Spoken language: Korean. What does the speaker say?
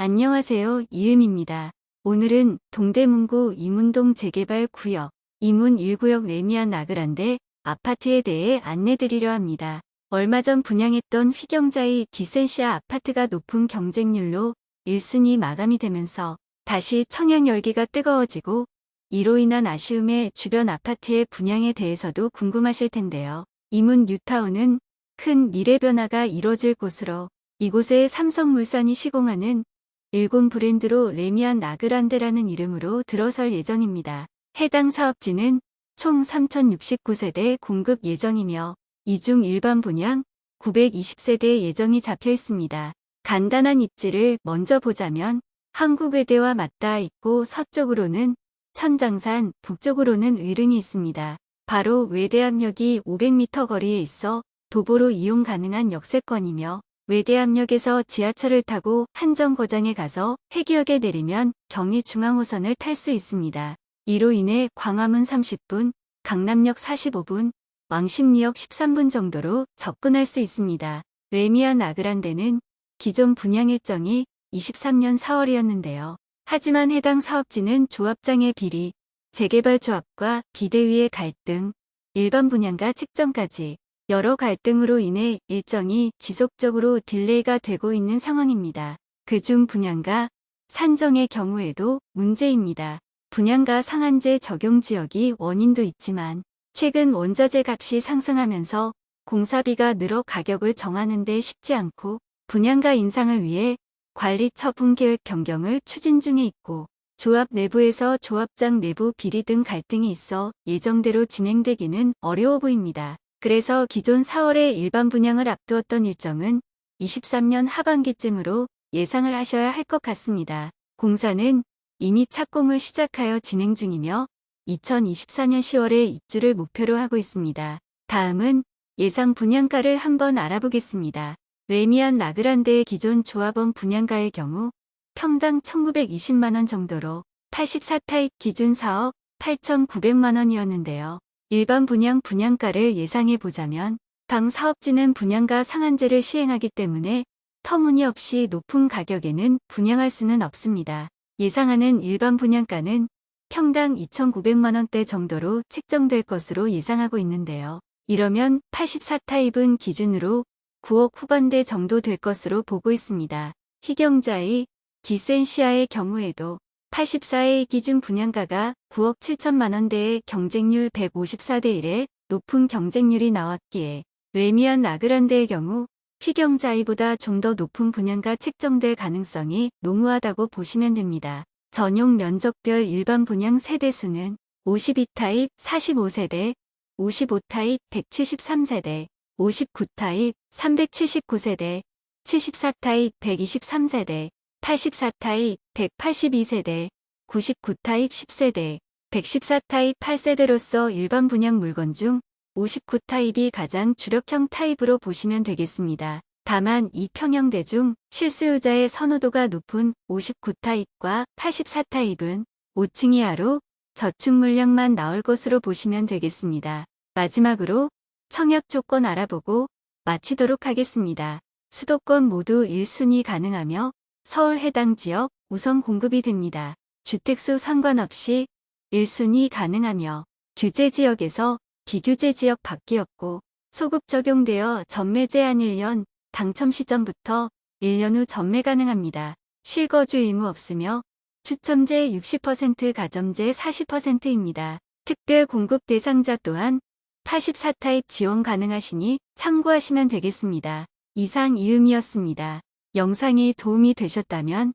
안녕하세요. 이음입니다. 오늘은 동대문구 이문동 재개발 구역 이문 1구역 레미안 나그란데 아파트에 대해 안내드리려 합니다. 얼마 전 분양했던 휘경자의 디센시아 아파트가 높은 경쟁률로 1순위 마감이 되면서 다시 청약 열기가 뜨거워지고 이로 인한 아쉬움에 주변 아파트의 분양에 대해서도 궁금하실 텐데요. 이문 뉴타운은 큰 미래 변화가 이뤄질 곳으로 이곳에 삼성물산이 시공하는 일본 브랜드로 레미안 나그란데라는 이름으로 들어설 예정입니다. 해당 사업지는 총 3,069세대 공급 예정이며 이중 일반 분양 920세대 예정이 잡혀 있습니다. 간단한 입지를 먼저 보자면 한국외대와 맞닿아 있고 서쪽으로는 천장산, 북쪽으로는 의릉이 있습니다. 바로 외대암역이 500m 거리에 있어 도보로 이용 가능한 역세권이며 외대암역에서 지하철을 타고 한정거장에 가서 회기역에 내리면 경의중앙호선을 탈 수 있습니다. 이로 인해 광화문 30분, 강남역 45분, 왕십리역 13분 정도로 접근할 수 있습니다. 레미안 아그란데는 기존 분양 일정이 23년 4월이었는데요. 하지만 해당 사업지는 조합장의 비리, 재개발 조합과 비대위의 갈등, 일반 분양가 책정까지 여러 갈등으로 인해 일정이 지속적으로 딜레이가 되고 있는 상황입니다. 그중 분양가, 산정의 경우에도 문제입니다. 분양가 상한제 적용 지역이 원인도 있지만 최근 원자재 값이 상승하면서 공사비가 늘어 가격을 정하는 데 쉽지 않고 분양가 인상을 위해 관리 처분 계획 변경을 추진 중에 있고 조합 내부에서 조합장 내부 비리 등 갈등이 있어 예정대로 진행되기는 어려워 보입니다. 그래서 기존 4월에 일반 분양을 앞두었던 일정은 23년 하반기쯤으로 예상을 하셔야 할 것 같습니다. 공사는 이미 착공을 시작하여 진행 중이며 2024년 10월에 입주를 목표로 하고 있습니다. 다음은 예상 분양가를 한번 알아보겠습니다. 레미안 나그란데의 기존 조합원 분양가의 경우 평당 1920만원 정도로 84타입 기준 4억 8,900만원이었는데요. 일반 분양 분양가를 예상해 보자면 당 사업지는 분양가 상한제를 시행하기 때문에 터무니없이 높은 가격에는 분양할 수는 없습니다. 예상하는 일반 분양가는 평당 2,900만원대 정도로 책정될 것으로 예상하고 있는데요. 이러면 84타입은 기준으로 9억 후반대 정도 될 것으로 보고 있습니다. 희경자의 디센시아의 경우에도 84의 기준 분양가가 9억 7천만 원대의 경쟁률 154대 1의 높은 경쟁률이 나왔기에 레미안 나그란데의 경우 휘경자이보다 좀 더 높은 분양가 책정될 가능성이 농후하다고 보시면 됩니다. 전용 면적별 일반 분양 세대수는 52타입 45세대, 55타입 173세대, 59타입 379세대, 74타입 123세대, 84타입 182세대, 99타입 10세대, 114타입 8세대로서 일반 분양 물건 중 59타입이 가장 주력형 타입으로 보시면 되겠습니다. 다만 이 평형대 중 실수요자의 선호도가 높은 59타입과 84타입은 5층 이하로 저축 물량만 나올 것으로 보시면 되겠습니다. 마지막으로 청약 조건 알아보고 마치도록 하겠습니다. 수도권 모두 1순위 가능하며 서울 해당 지역 우선 공급이 됩니다. 주택수 상관없이 1순위 가능하며 규제 지역에서 비규제 지역 바뀌었고 소급 적용되어 전매 제한 1년 당첨 시점부터 1년 후 전매 가능합니다. 실거주 의무 없으며 추첨제 60% 가점제 40%입니다. 특별 공급 대상자 또한 84타입 지원 가능하시니 참고하시면 되겠습니다. 이상 이음이었습니다. 영상이 도움이 되셨다면